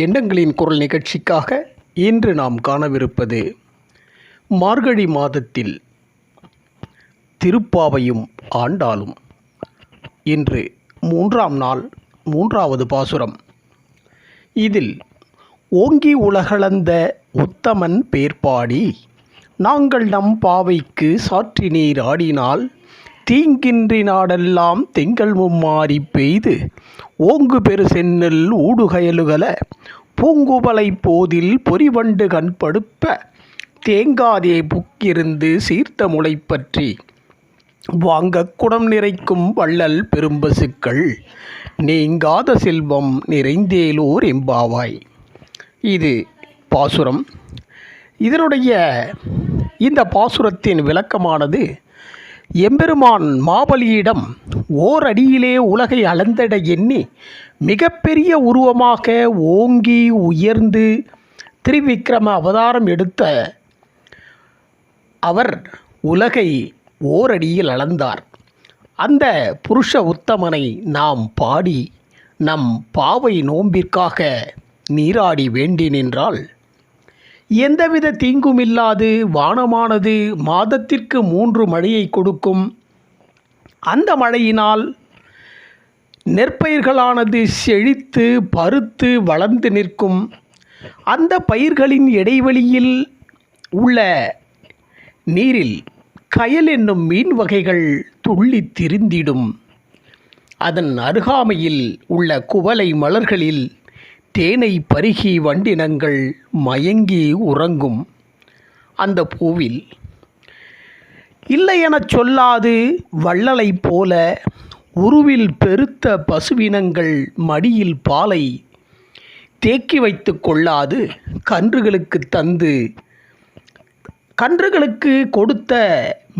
எண்ணங்களின் குரல் நிகழ்ச்சிக்காக இன்று நாம் காணவிருப்பது மார்கழி மாதத்தில் திருப்பாவையும் ஆண்டாலும். இன்று மூன்றாம் நாள் மூன்றாவது பாசுரம். இதில் ஓங்கி உலகளந்த உத்தமன் பேர்பாடி நாங்கள் நம் பாவைக்கு சாற்றி நீர் ஆடினால் தீங்கின்றி நாடெல்லாம் திங்கள் மும்மாறி பெய்து. ஓங்கு பெரு சென்னல் ஊடுகயலுகல பூங்குவலை போதில் பொறிவண்டு கண்படுப்ப தேங்காதே புக்கிருந்து சீர்த்த முளை பற்றி. வாங்கக் குடம் நிறைக்கும் வள்ளல் பெரும்பசுக்கள் நீங்காத செல்வம் நிறைந்தேலோர் எம்பாவாய். இது பாசுரம். இதனுடைய இந்த பாசுரத்தின் விளக்கமானது எம்பெருமான் மாபலியிடம் ஓரடியிலே உலகை அளந்தட எண்ணி மிகப்பெரிய உருவமாக ஓங்கி உயர்ந்து திரிவிக்ரம அவதாரம் எடுத்த அவர் உலகை ஓரடியில் அளந்தார். அந்த புருஷ உத்தமனை நாம் பாடி நம் பாவை நோம்பிற்காக நீராடி வேண்டி நின்றால் எந்தவித தீங்கும் இல்லாது வானமானது மாதத்திற்கு மூன்று மழையை கொடுக்கும். அந்த மழையினால் நெற்பயிர்களானது செழித்து பருத்து வளர்ந்து நிற்கும். அந்த பயிர்களின் இடைவெளியில் உள்ள நீரில் கயல் என்னும் மீன் வகைகள் துள்ளி திரிந்திடும். அதன் அருகாமையில் உள்ள குவளை மலர்களில் தேனை பருகி வண்டினங்கள் மயங்கி உறங்கும். அந்த பூவில் இல்லை எனச் சொல்லாது வள்ளலைப் போல உருவில் பெருத்த பசுவினங்கள் மடியில் பாலை தேக்கி வைத்து கொள்ளாது கன்றுகளுக்கு தந்து கன்றுகளுக்கு கொடுத்த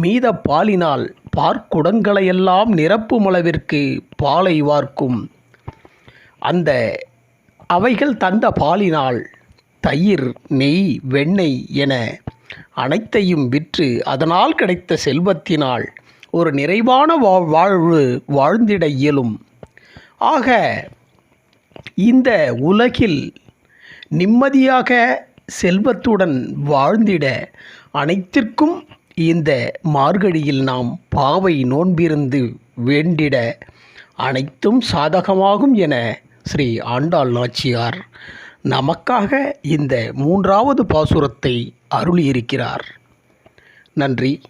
மீத பாலினால் பார்க்குடங்களையெல்லாம் நிரப்பும் அளவிற்கு பாலை வார்க்கும். அந்த அவைகள் தந்த பாலினால் தயிர் நெய் வெண்ணெய் என அனைத்தையும் விற்று அதனால் கிடைத்த செல்வத்தினால் ஒரு நிறைவான வா வாழ்வு வாழ்ந்திட இயலும். ஆக இந்த உலகில் நிம்மதியாக செல்வத்துடன் வாழ்ந்திட அனைத்திற்கும் இந்த மார்கழியில் நாம் பாவை நோன்பிருந்து வேண்டிட அனைத்தும் சாதகமாகும் என ஸ்ரீ ஆண்டாள் நாச்சியார் நமக்காக இந்த மூன்றாவது பாசுரத்தை அருளியிருக்கிறார். நன்றி.